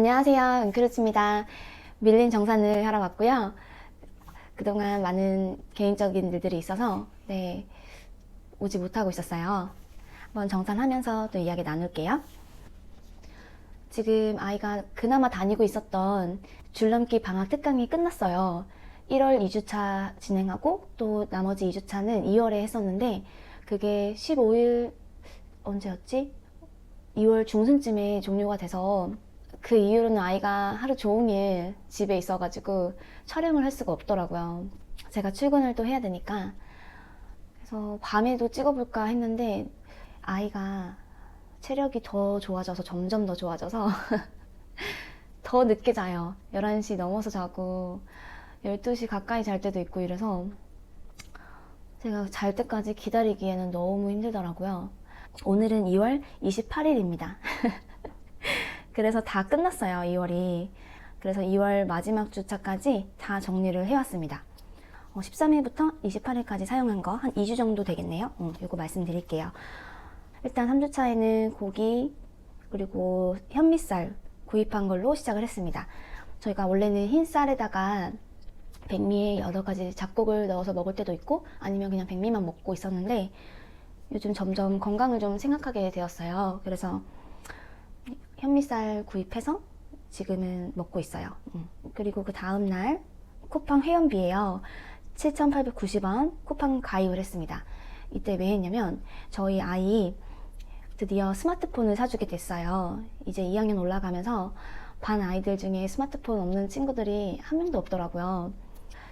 안녕하세요. 은크루츠입니다. 밀린 정산을 하러 왔고요. 그동안 많은 개인적인 일들이 있어서 네, 오지 못하고 있었어요. 한번 정산하면서 또 이야기 나눌게요. 지금 아이가 그나마 다니고 있었던 줄넘기 방학 특강이 끝났어요. 1월 2주차 진행하고 또 나머지 2주차는 2월에 했었는데 그게 15일 언제였지? 2월 중순쯤에 종료가 돼서 그 이후로는 아이가 하루 종일 집에 있어가지고 촬영을 할 수가 없더라고요. 제가 출근을 또 해야 되니까. 그래서 밤에도 찍어볼까 했는데 아이가 체력이 더 좋아져서 점점 더 좋아져서 더 늦게 자요. 11시 넘어서 자고 12시 가까이 잘 때도 있고 이래서 제가 잘 때까지 기다리기에는 너무 힘들더라고요. 오늘은 2월 28일입니다. 그래서 다 끝났어요, 2월이. 그래서 2월 마지막 주차까지 다 정리를 해왔습니다. 어, 13일부터 28일까지 사용한 거 한 2주 정도 되겠네요. 음, 이거 말씀드릴게요. 일단 3주차에는 고기, 그리고 현미쌀 구입한 걸로 시작을 했습니다. 저희가 원래는 흰 쌀에다가 백미에 여러 가지 잡곡을 넣어서 먹을 때도 있고 아니면 그냥 백미만 먹고 있었는데 요즘 점점 건강을 좀 생각하게 되었어요. 그래서 현미쌀 구입해서 지금은 먹고 있어요. 음. 그리고 그 다음날 쿠팡 회원비예요. 7,890원 쿠팡 가입을 했습니다. 이때 왜 했냐면 저희 아이 드디어 스마트폰을 사주게 됐어요. 이제 2학년 올라가면서 반 아이들 중에 스마트폰 없는 친구들이 한 명도 없더라고요.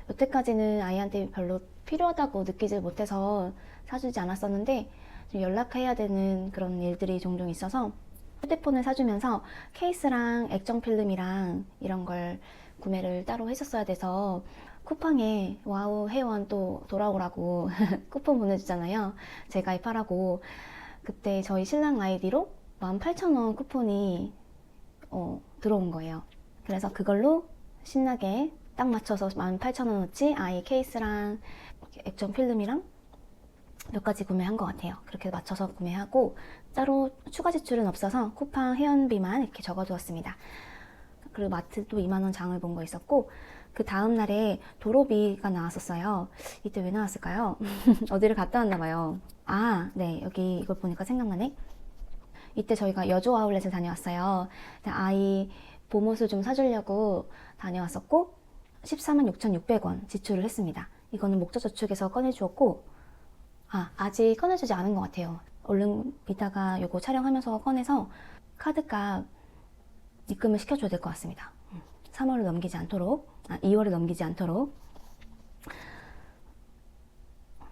여태까지는 아이한테 별로 필요하다고 느끼질 못해서 사주지 않았었는데 좀 연락해야 되는 그런 일들이 종종 있어서 휴대폰을 사주면서 케이스랑 액정 필름이랑 이런 걸 구매를 따로 했었어야 돼서 쿠팡에 와우 회원 또 돌아오라고 쿠폰 보내주잖아요. 재가입하라고. 그때 저희 신랑 아이디로 18,000원 쿠폰이 어, 들어온 거예요. 그래서 그걸로 신나게 딱 맞춰서 18,000원어치 아이 케이스랑 액정 필름이랑 몇 가지 구매한 것 같아요. 그렇게 맞춰서 구매하고 따로 추가 지출은 없어서 쿠팡 회원비만 이렇게 적어두었습니다. 그리고 마트 또 2만원 장을 본 거 있었고 그 다음 날에 도로비가 나왔었어요. 이때 왜 나왔을까요? 어디를 갔다 왔나 봐요. 아, 네. 여기 이걸 보니까 생각나네. 이때 저희가 여조 아울렛을 다녀왔어요. 아이 봄옷을 좀 사주려고 다녀왔었고 14만 6,600원 지출을 했습니다. 이거는 목젖저축에서 꺼내주었고 아, 아직 꺼내주지 않은 것 같아요. 얼른 이따가 요거 촬영하면서 꺼내서 카드값 입금을 시켜줘야 될 것 같습니다. 3월을 넘기지 않도록, 아, 2월을 넘기지 않도록.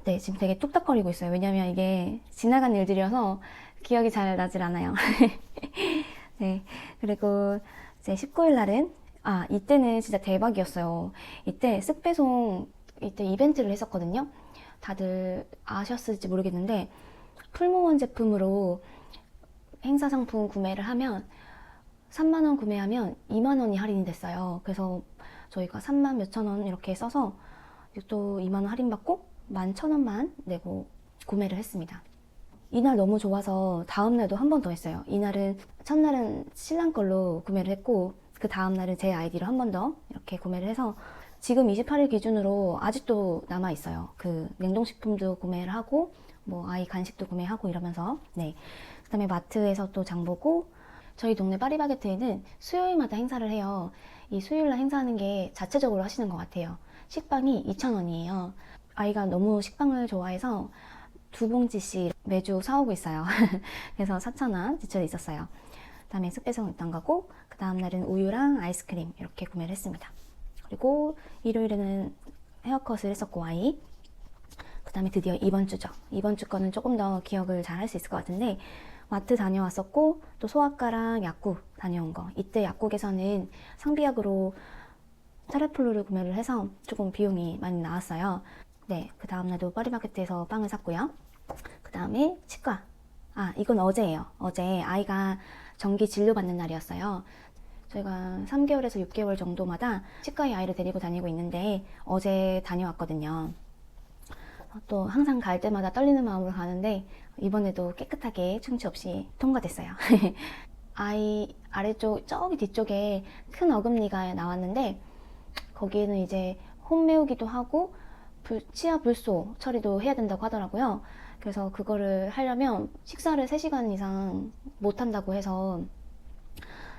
네, 지금 되게 뚝딱거리고 있어요. 왜냐면 이게 지나간 일들이어서 기억이 잘 나질 않아요. 네, 그리고 이제 19일 날은, 아, 이때는 진짜 대박이었어요. 이때 쓱배송, 이때 이벤트를 했었거든요. 다들 아셨을지 모르겠는데, 풀무원 제품으로 행사 상품 구매를 하면 3만원 구매하면 2만원이 할인이 됐어요. 그래서 저희가 3만 몇천 원 이렇게 써서 또 2만원 할인받고 11,000원만 내고 구매를 했습니다. 이날 너무 좋아서 다음날도 한 번 더 했어요. 이날은 첫날은 신랑 걸로 구매를 했고 그 다음날은 제 아이디로 한 번 더 이렇게 구매를 해서 지금 28일 기준으로 아직도 남아 있어요. 그 냉동식품도 구매를 하고 뭐 아이 간식도 구매하고 이러면서 네. 그다음에 마트에서 또 장 보고 저희 동네 파리바게트에는 수요일마다 행사를 해요. 이 수요일날 행사하는 게 자체적으로 하시는 것 같아요. 식빵이 2,000원이에요. 아이가 너무 식빵을 좋아해서 두 봉지씩 매주 사오고 있어요. 그래서 4,000원 지출이 있었어요. 그 다음에 습배송 있던 거고 그 다음날은 우유랑 아이스크림 이렇게 구매를 했습니다. 그리고 일요일에는 헤어컷을 했었고 아이 그 다음에 드디어 이번 주죠. 이번 주 거는 조금 더 기억을 잘 할 수 있을 것 같은데 마트 다녀왔었고 또 소아과랑 약국 다녀온 거 이때 약국에서는 상비약으로 테레플루를 구매를 해서 조금 비용이 많이 나왔어요. 네, 그 다음날도 파리마켓에서 빵을 샀고요. 그 다음에 치과. 아, 이건 어제예요. 어제 아이가 정기 진료 받는 날이었어요. 저희가 3개월에서 6개월 정도마다 치과에 아이를 데리고 다니고 있는데 어제 다녀왔거든요. 또 항상 갈 때마다 떨리는 마음으로 가는데 이번에도 깨끗하게 충치 없이 통과됐어요. 아이 아래쪽 저기 뒤쪽에 큰 어금니가 나왔는데 거기에는 이제 홈 메우기도 하고 불, 치아 불소 처리도 해야 된다고 하더라고요. 그래서 그거를 하려면 식사를 3시간 이상 못 한다고 해서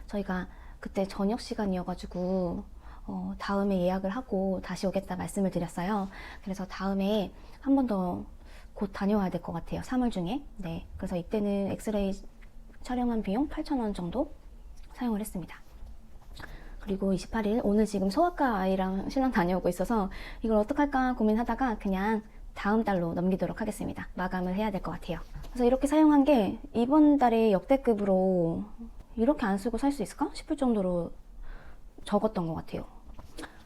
저희가 그때 저녁 시간이어가지고 어, 다음에 예약을 하고 다시 오겠다 말씀을 드렸어요. 그래서 다음에 한 번 더 곧 다녀와야 될 것 같아요. 3월 중에. 네. 그래서 이때는 엑스레이 촬영한 비용 8,000원 정도 사용을 했습니다. 그리고 28일 오늘 지금 소아과 아이랑 신랑 다녀오고 있어서 이걸 어떡할까 고민하다가 그냥 다음 달로 넘기도록 하겠습니다. 마감을 해야 될 것 같아요. 그래서 이렇게 사용한 게 이번 달에 역대급으로 이렇게 안 쓰고 살 수 있을까 싶을 정도로 적었던 것 같아요.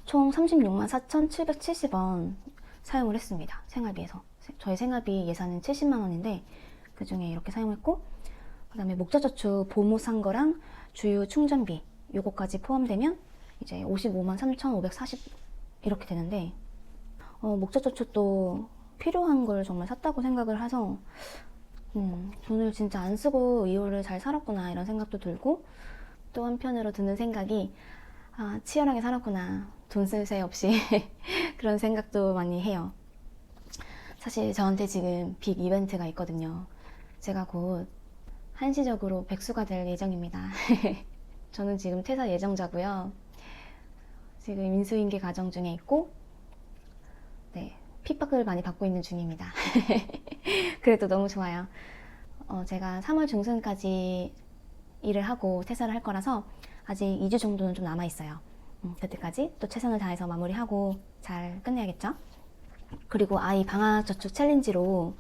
총 36만 4,770원 사용을 했습니다. 생활비에서. 저희 생활비 예산은 70만 원인데 그 중에 이렇게 사용했고 그 다음에 목자저축 보모 산 거랑 주유 충전비 요거까지 포함되면 이제 55만 3,540 이렇게 되는데 어, 목자저축도 필요한 걸 정말 샀다고 생각을 해서 음, 돈을 진짜 안 쓰고 2월을 잘 살았구나 이런 생각도 들고 또 한편으로 드는 생각이 아, 치열하게 살았구나 돈 쓸 새 없이 그런 생각도 많이 해요. 사실 저한테 지금 빅 이벤트가 있거든요. 제가 곧 한시적으로 백수가 될 예정입니다. 저는 지금 퇴사 예정자고요. 지금 인수인계 과정 중에 있고, 네, 핍박을 많이 받고 있는 중입니다. 그래도 너무 좋아요. 어, 제가 3월 중순까지 일을 하고 퇴사를 할 거라서 아직 2주 정도는 좀 남아 있어요. 음, 그때까지 또 최선을 다해서 마무리하고 잘 끝내야겠죠? 그리고 아이 방학 저축 챌린지로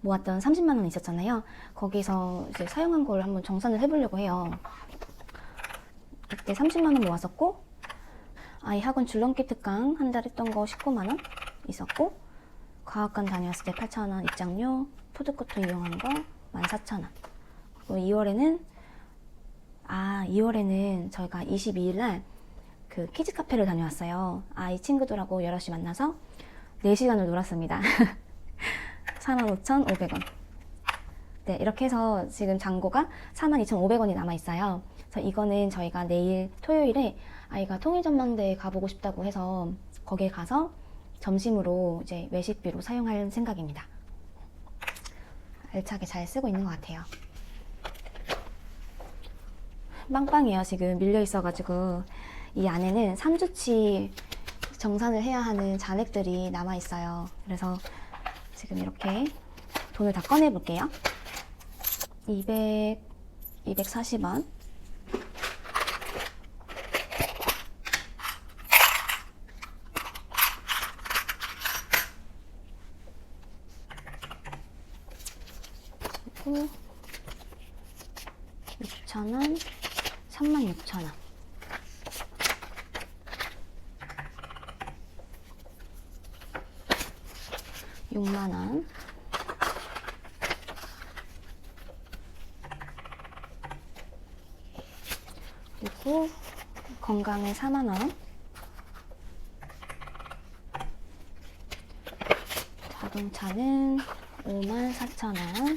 모았던 30만 원 있었잖아요. 거기서 이제 사용한 걸 한번 정산을 해보려고 해요. 그때 30만 원 모았었고 아이 학원 줄넘기 특강 한 달 했던 거 19만 원 있었고 과학관 다녀왔을 때 8천 원 입장료 푸드코트 이용한 거 14,000원 그리고 2월에는 아 2월에는 저희가 22일 날 그 키즈 카페를 다녀왔어요. 아이 친구들하고 여럿이 만나서 4시간을 놀았습니다. 45,500원. 네, 이렇게 해서 지금 잔고가 42,500원이 남아 있어요. 그래서 이거는 저희가 내일 토요일에 아이가 통일전망대에 가보고 싶다고 해서 거기에 가서 점심으로 이제 외식비로 사용할 생각입니다. 알차게 잘 쓰고 있는 것 같아요. 빵빵해요. 지금 밀려 있어가지고 이 안에는 3주치 정산을 해야 하는 잔액들이 남아 있어요. 그래서 지금 이렇게 돈을 다 꺼내 볼게요. 200, 240원. 그리고 6,000원, 36,000원. 육만 원. 그리고 건강에 4만 원. 자동차는 5만 4천 원.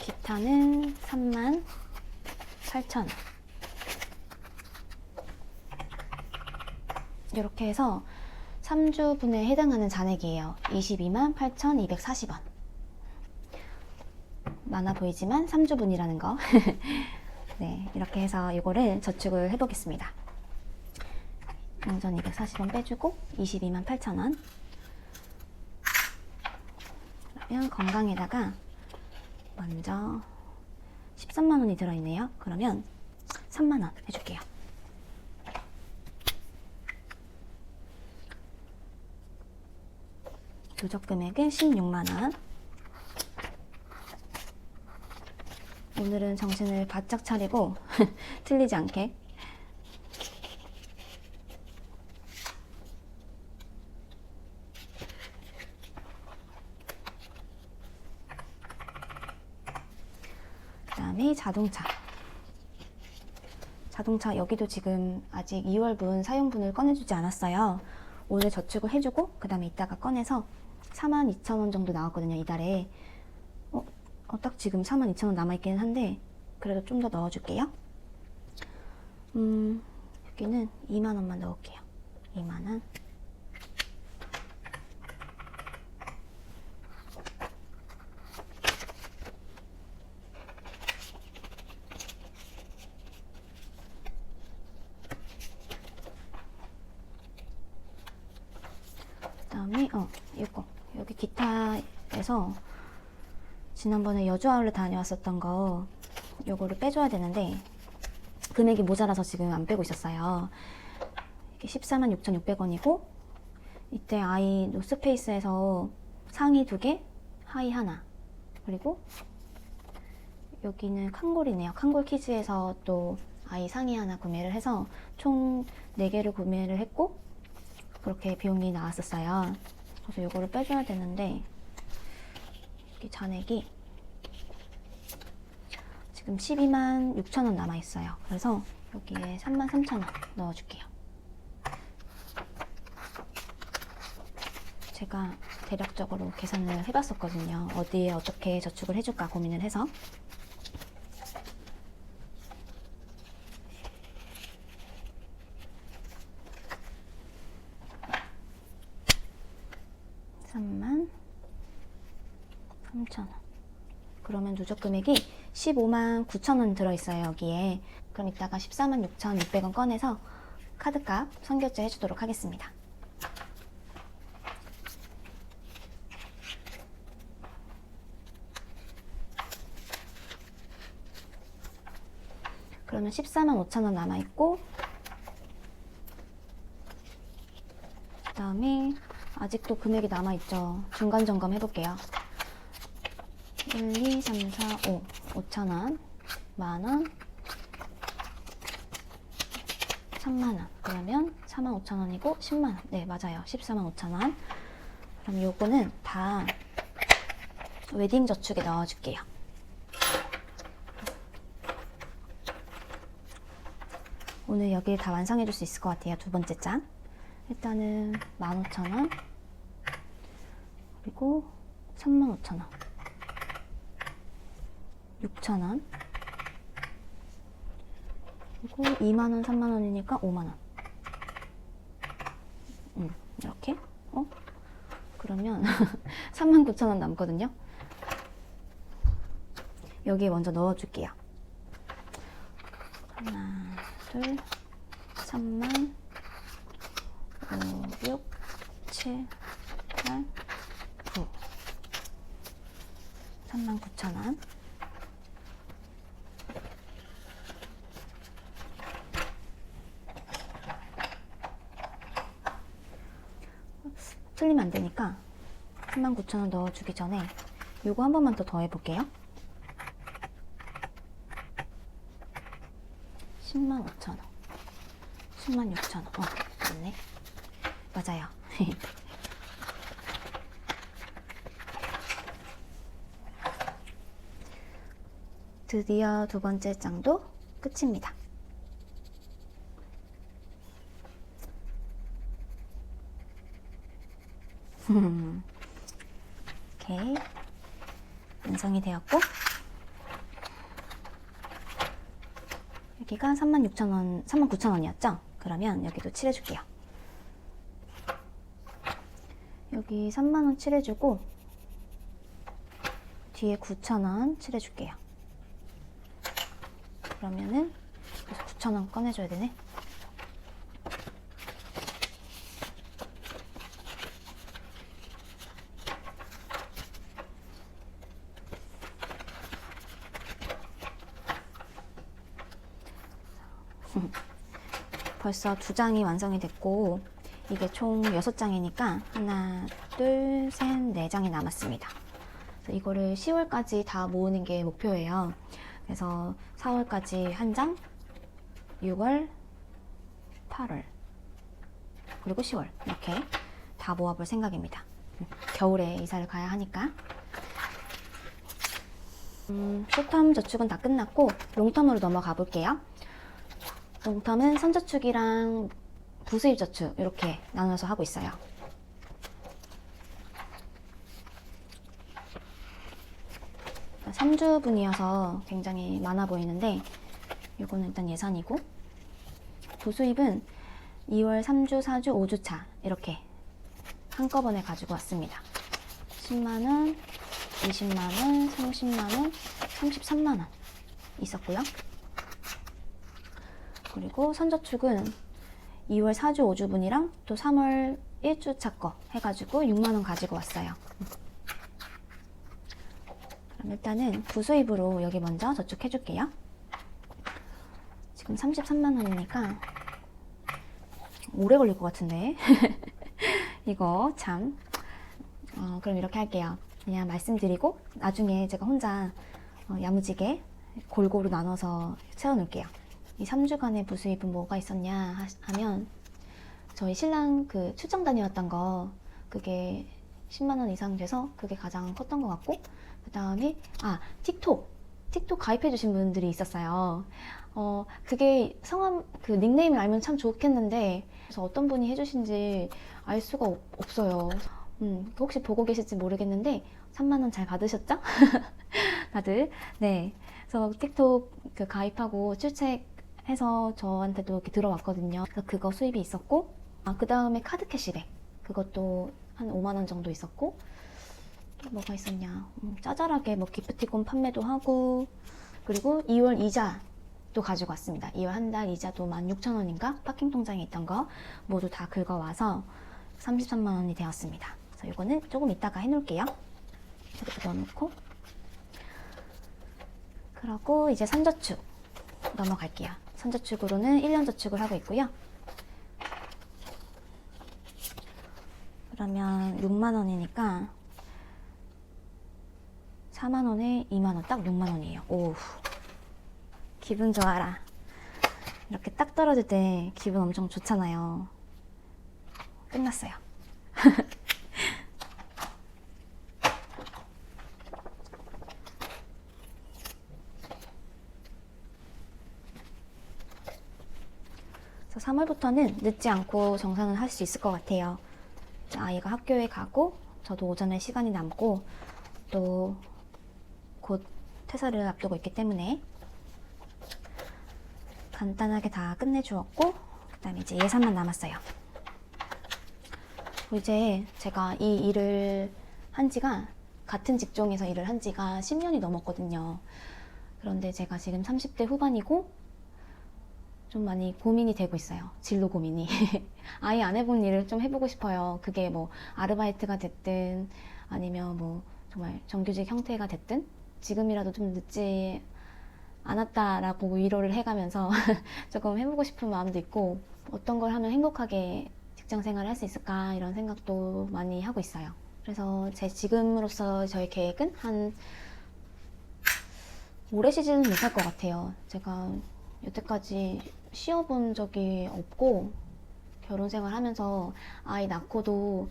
기타는 3만 8천 원. 이렇게 해서 3주분에 해당하는 잔액이에요. 22만 8,240원. 많아 보이지만 3주분이라는 거. 네, 이렇게 해서 이거를 저축을 해보겠습니다. 용전 240원 빼주고 22만 8천원. 그러면 건강에다가 먼저 13만 원이 들어있네요. 그러면 3만 원 해줄게요. 누적 금액은 16만 원. 오늘은 정신을 바짝 차리고 틀리지 않게 그 다음에 자동차. 자동차 여기도 지금 아직 2월분 사용분을 꺼내주지 않았어요. 오늘 저축을 해주고 그 다음에 이따가 꺼내서 42,000원 정도 나왔거든요, 이달에. 어, 어, 딱 지금 42,000원 남아있기는 한데, 그래도 좀 더 넣어줄게요. 음, 여기는 2만원만 넣을게요. 2만원. 그 다음에 어 이거 여기 기타에서 지난번에 여주 아울렛 다녀왔었던 거 요거를 빼줘야 되는데 금액이 모자라서 지금 안 빼고 있었어요. 이게 14만 6,600원이고 이때 아이 노스페이스에서 상의 두 개, 하의 하나 그리고 여기는 칸골이네요. 칸골 키즈에서 또 아이 상의 하나 구매를 해서 총 4개를 구매를 했고 그렇게 비용이 나왔었어요. 그래서 이거를 빼줘야 되는데 여기 잔액이 지금 12만 6천 원 남아 있어요. 그래서 여기에 3만 3천 원 넣어줄게요. 제가 대략적으로 계산을 해봤었거든요. 어디에 어떻게 저축을 해줄까 고민을 해서. 삼만 3천 원. 그러면 누적 금액이 15만 9천 원 들어있어요, 여기에. 그럼 이따가 14만 6,600원 꺼내서 카드값 선결제 해주도록 하겠습니다. 그러면 14만 5천 원 남아있고, 그 다음에 아직도 금액이 남아있죠. 중간 점검 해볼게요. 1, 2, 3, 4, 5. 5천원, 만원, 3만원. 그러면 4만 5천원이고 10만원. 네, 맞아요. 14만 5천원. 그럼 요거는 다 웨딩 저축에 넣어줄게요. 오늘 여기 다 완성해줄 수 있을 것 같아요. 두 번째 장. 일단은 15,000원. 그리고 35,000원. 6,000원. 그리고 2만원, 3만원이니까 5만원. 음, 이렇게. 어? 그러면 39,000원 남거든요. 여기에 먼저 넣어줄게요. 하나, 둘, 3만, 5, 6, 7, 8, 9. 3만 9천 원. 틀리면 안 되니까 3만 9천 원 넣어주기 전에 요거 한 번만 더 더해볼게요. 10만 5천 원. 10만 6천 원. 어, 맞네. 맞아요. 드디어 두 번째 장도 끝입니다. 오케이. 완성이 되었고, 여기가 36,000원, 39,000원이었죠? 그러면 여기도 칠해줄게요. 여기 3만원 칠해주고, 뒤에 9,000원 칠해줄게요. 그러면은, 여기서 9,000원 꺼내줘야 되네. 벌써 두 장이 완성이 됐고 이게 총 여섯 장이니까 하나, 둘, 셋, 네 장이 남았습니다. 이거를 10월까지 다 모으는 게 목표예요. 그래서 4월까지 한 장, 6월, 8월, 그리고 10월 이렇게 다 모아볼 생각입니다. 음, 겨울에 이사를 가야 하니까. 음, 쇼텀 저축은 다 끝났고 롱텀으로 넘어가 볼게요. 롱텀은 선저축이랑 부수입저축 이렇게 나눠서 하고 있어요. 3주분이어서 굉장히 많아 보이는데 이거는 일단 예산이고 부수입은 2월 3주, 4주, 5주차 이렇게 한꺼번에 가지고 왔습니다. 10만원, 20만원, 30만원, 33만원 있었고요. 그리고 선저축은 2월 4주, 5주분이랑 또 3월 1주차 거 해가지고 6만원 가지고 왔어요. 그럼 일단은 부수입으로 여기 먼저 저축해 줄게요. 지금 33만원이니까 오래 걸릴 것 같은데. 이거 참. 어, 그럼 이렇게 할게요. 그냥 말씀드리고 나중에 제가 혼자 어, 야무지게 골고루 나눠서 채워놓을게요. 이 3주간의 부수입은 뭐가 있었냐 하- 하면 저희 신랑 그 출장 다녀왔던 거 그게 10만 원 이상 돼서 그게 가장 컸던 것 같고 그 다음에 아 틱톡 틱톡 가입해 주신 분들이 있었어요. 어 그게 성함 그 닉네임을 알면 참 좋겠는데 그래서 어떤 분이 해주신지 알 수가 없, 없어요. 음 혹시 보고 계실지 모르겠는데 3만 원 잘 받으셨죠? 다들 네. 그래서 틱톡 그 가입하고 출첵 해서 저한테도 이렇게 들어왔거든요. 그래서 그거 수입이 있었고 아, 그 다음에 카드 캐시백. 그것도 한 5만 원 정도 있었고 또 뭐가 있었냐. 음, 짜잘하게 뭐 기프티콘 판매도 하고 그리고 2월 이자도 가지고 왔습니다. 2월 한 달 이자도 16,000원인가? 파킹 통장에 있던 거 모두 다 긁어와서 33만 원이 되었습니다. 그래서 이거는 조금 이따가 해놓을게요. 이렇게 넣어놓고. 그러고 이제 선저축 넘어갈게요 선저축으로는 1년 저축을 하고 있고요 그러면 6만 원이니까 4만 원에 2만 원, 딱 6만 원이에요. 오, 기분 좋아라. 이렇게 딱 떨어질 때 기분 엄청 좋잖아요. 끝났어요. 3월부터는 늦지 않고 정산을 할 수 있을 것 같아요. 아이가 학교에 가고 저도 오전에 시간이 남고 또 곧 퇴사를 앞두고 있기 때문에 간단하게 다 끝내주었고 그 다음에 이제 예산만 남았어요. 이제 제가 이 일을 한 지가 같은 직종에서 일을 한 지가 10년이 넘었거든요. 그런데 제가 지금 30대 후반이고 좀 많이 고민이 되고 있어요. 진로 고민이. 아예 안 해본 일을 좀 해보고 싶어요. 그게 뭐 아르바이트가 됐든 아니면 뭐 정말 정규직 형태가 됐든 지금이라도 좀 늦지 않았다라고 위로를 해가면서 조금 해보고 싶은 마음도 있고 어떤 걸 하면 행복하게 직장 생활을 할 수 있을까 이런 생각도 많이 하고 있어요. 그래서 제 지금으로서 저의 계획은 한 오래 쉬지는 못할 것 같아요. 제가 여태까지 쉬어본 적이 없고 결혼 생활 하면서 아이 낳고도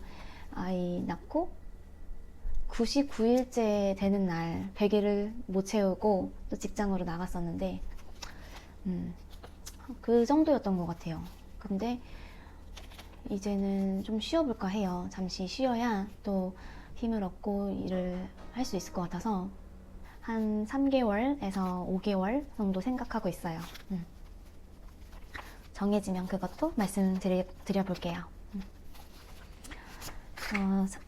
아이 낳고 99일째 되는 날 100일을 못 채우고 또 직장으로 나갔었는데 음, 그 정도였던 것 같아요. 근데 이제는 좀 쉬어볼까 해요. 잠시 쉬어야 또 힘을 얻고 일을 할 수 있을 것 같아서 한 3개월에서 5개월 정도 생각하고 있어요. 음. 정해지면 그것도 말씀드려 볼게요. 음. 어, 사-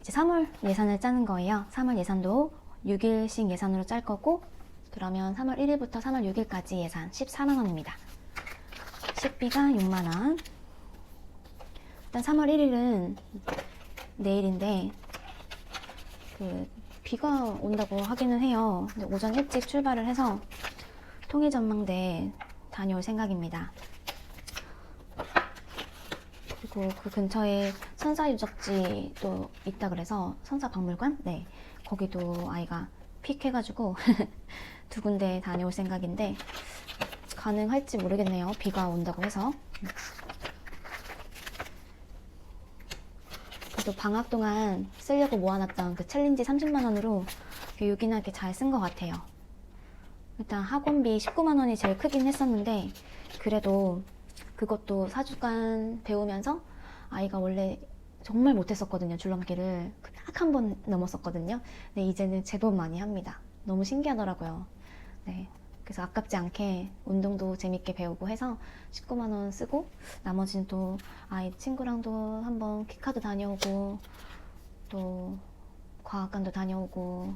이제 3월 예산을 짜는 거예요. 3월 예산도 6일씩 예산으로 짤 거고 그러면 3월 1일부터 3월 6일까지 예산 14만 원입니다. 식비가 6만 원. 일단 3월 1일은 내일인데 그 비가 온다고 하기는 해요. 오전 일찍 출발을 해서 통일전망대 다녀올 생각입니다. 그리고 그 근처에 선사 유적지도 있다 그래서 선사 박물관? 네. 거기도 아이가 픽 해가지고 두 군데 다녀올 생각인데 가능할지 모르겠네요. 비가 온다고 해서. 그래도 방학 동안 쓰려고 모아놨던 그 챌린지 30만 원으로 요긴하게 잘 쓴 것 같아요. 일단 학원비 19만 원이 제일 크긴 했었는데 그래도 그것도 4주간 배우면서 아이가 원래 정말 못했었거든요 줄넘기를 딱 한 번 넘었었거든요 근데 이제는 제법 많이 합니다 너무 신기하더라고요. 네. 그래서 아깝지 않게 운동도 재밌게 배우고 해서 19만 원 쓰고 나머지는 또 아이 친구랑도 한번 키카도 다녀오고 또 과학관도 다녀오고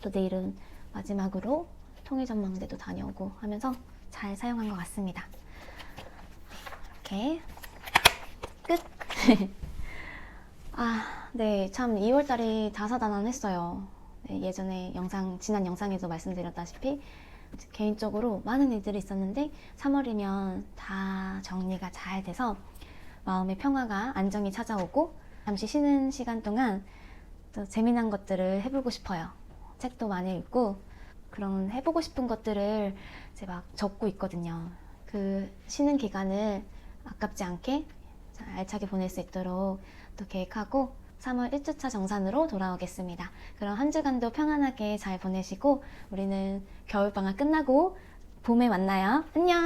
또 내일은 마지막으로 통일전망대도 다녀오고 하면서 잘 사용한 것 같습니다. 이렇게 끝. 아, 네, 참 2월달이 다사다난했어요. 네, 예전에 영상 지난 영상에서 말씀드렸다시피 개인적으로 많은 일들이 있었는데 3월이면 다 정리가 잘 돼서 마음의 평화가 안정이 찾아오고 잠시 쉬는 시간 동안 또 재미난 것들을 해보고 싶어요. 책도 많이 읽고 그런 해보고 싶은 것들을 이제 막 적고 있거든요. 그 쉬는 기간을 아깝지 않게 잘 알차게 보낼 수 있도록 또 계획하고 3월 1주차 정산으로 돌아오겠습니다. 그럼 한 주간도 평안하게 잘 보내시고 우리는 겨울방학 끝나고 봄에 만나요. 안녕!